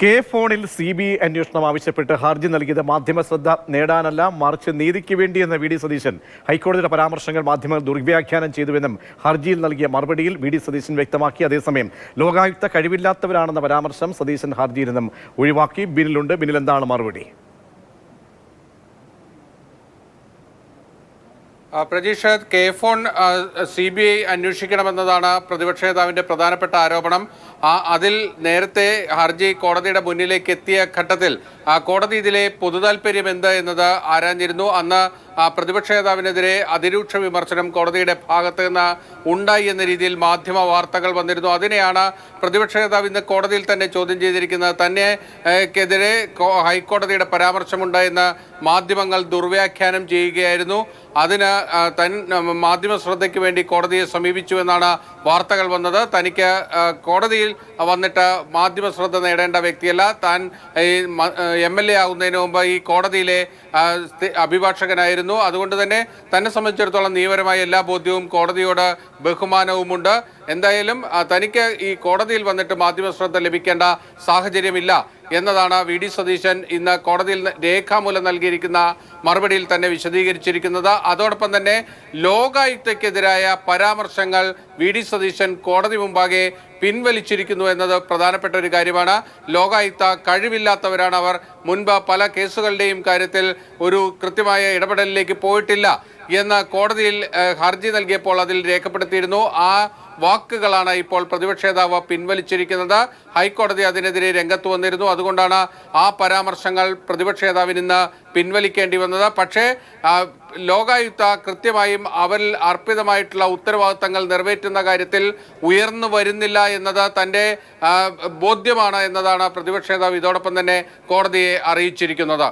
K ഫോണിൽ C B I അന്വേഷണം ആവശ്യപ്പെട്ട് ഹർജി നൽകിയത് മാധ്യമ ശ്രദ്ധ നേടാനല്ല മറിച്ച് നീതിക്ക് വേണ്ടി എന്ന വി ഡി സതീശൻ ഹൈക്കോടതിയുടെ പരാമർശങ്ങൾ മാധ്യമങ്ങൾ ദുർവ്യാഖ്യാനം ചെയ്തുവെന്നും ഹർജിയിൽ നൽകിയ മറുപടിയിൽ വി ഡി സതീശൻ വ്യക്തമാക്കി. അതേസമയം ലോകായുക്ത കഴിവില്ലാത്തവരാണെന്ന പരാമർശം സതീശൻ ഹർജിയിൽ നിന്നും ഒഴിവാക്കി. ബിനിലുണ്ട്. ബിനിൽ എന്താണ് മറുപടി? Prajeesh K phone C B I അന്വേഷിക്കണമെന്നതാണ് പ്രതിപക്ഷ നേതാവിന്റെ പ്രധാനപ്പെട്ട ആരോപണം. ആ അതിൽ നേരത്തെ ഹർജി കോടതിയുടെ മുന്നിലേക്ക് എത്തിയ ഘട്ടത്തിൽ ആ കോടതി ഇതിലെ പൊതുതാൽപര്യം എന്ത് എന്നത് ആരാഞ്ഞിരുന്നു? അന്ന് ആ പ്രതിപക്ഷ നേതാവിനെതിരെ അതിരൂക്ഷ വിമർശനം കോടതിയുടെ ഭാഗത്ത് നിന്ന് ഉണ്ടായി എന്ന രീതിയിൽ മാധ്യമ വാർത്തകൾ വന്നിരുന്നു. അതിനെയാണ് പ്രതിപക്ഷ നേതാവ് ഇന്ന് കോടതിയിൽ തന്നെ ചോദ്യം ചെയ്തിരിക്കുന്നത്. തന്നെ ഏഹ്, ക്കെതിരെ ഹൈക്കോടതിയുടെ പരാമർശമുണ്ട് എന്ന് മാധ്യമങ്ങൾ ദുർവ്യാഖ്യാനം ചെയ്യുകയായിരുന്നു. അതിന് തൻ മാധ്യമ ശ്രദ്ധയ്ക്ക് വേണ്ടി കോടതിയെ സമീപിച്ചു എന്നാണ് വാർത്തകൾ വന്നത്. തനിക്ക് ആ, വന്നിട്ട് മാധ്യമ ശ്രദ്ധ നേടേണ്ട വ്യക്തിയല്ല. താൻ എം എൽ എ ആകുന്നതിന് മുമ്പ് ഈ കോടതിയിലെ അഭിഭാഷകനായിരുന്നു. അതുകൊണ്ട് തന്നെ തന്നെ സംബന്ധിച്ചിടത്തോളം നിയമപരമായ എല്ലാ ബോധ്യവും കോടതിയോട് ബഹുമാനവുമുണ്ട്. എന്തായാലും തനിക്ക് ഈ കോടതിയിൽ വന്നിട്ട് മാധ്യമ ശ്രദ്ധ ലഭിക്കേണ്ട സാഹചര്യമില്ല. എന്നതാണ് വി ഡി സതീശൻ ഇന്ന് കോടതിയിൽ രേഖാമൂലം നൽകിയിരിക്കുന്ന മറുപടിയിൽ തന്നെ വിശദീകരിച്ചിരിക്കുന്നത്. അതോടൊപ്പം തന്നെ ലോകായുക്തയ്ക്കെതിരായ പരാമർശങ്ങൾ വി ഡി സതീശൻ കോടതി മുമ്പാകെ പിൻവലിച്ചിരിക്കുന്നു എന്നത് പ്രധാനപ്പെട്ട ഒരു കാര്യമാണ്. ലോകായുക്ത കഴിവില്ലാത്തവരാണ് അവർ. മുൻപ് പല കേസുകളുടെയും കാര്യത്തിൽ ഒരു കൃത്യമായ ഇടപെടലിലേക്ക് പോയിട്ടില്ല എന്ന് കോടതിയിൽ ഹർജി നൽകിയപ്പോൾ അതിൽ രേഖപ്പെടുത്തിയിരുന്നു. ആ വാക്കുകളാണ് ഇപ്പോൾ പ്രതിപക്ഷ നേതാവ് പിൻവലിച്ചിരിക്കുന്നത്. ഹൈക്കോടതി അതിനെതിരെ രംഗത്ത് വന്നിരുന്നു. അതുകൊണ്ടാണ് ആ പരാമർശങ്ങൾ പ്രതിപക്ഷ നേതാവിന് ഇന്ന് പിൻവലിക്കേണ്ടി വന്നത്. പക്ഷേ ലോകായുക്ത കൃത്യമായും അവരിൽ അർപ്പിതമായിട്ടുള്ള ഉത്തരവാദിത്തങ്ങൾ നിറവേറ്റുന്ന കാര്യത്തിൽ ഉയർന്നു വരുന്നില്ല എന്നത് തന്റെ ബോധ്യമാണ് എന്നതാണ് പ്രതിപക്ഷ നേതാവ് ഇതോടൊപ്പം തന്നെ കോടതിയെ അറിയിച്ചിരിക്കുന്നത്.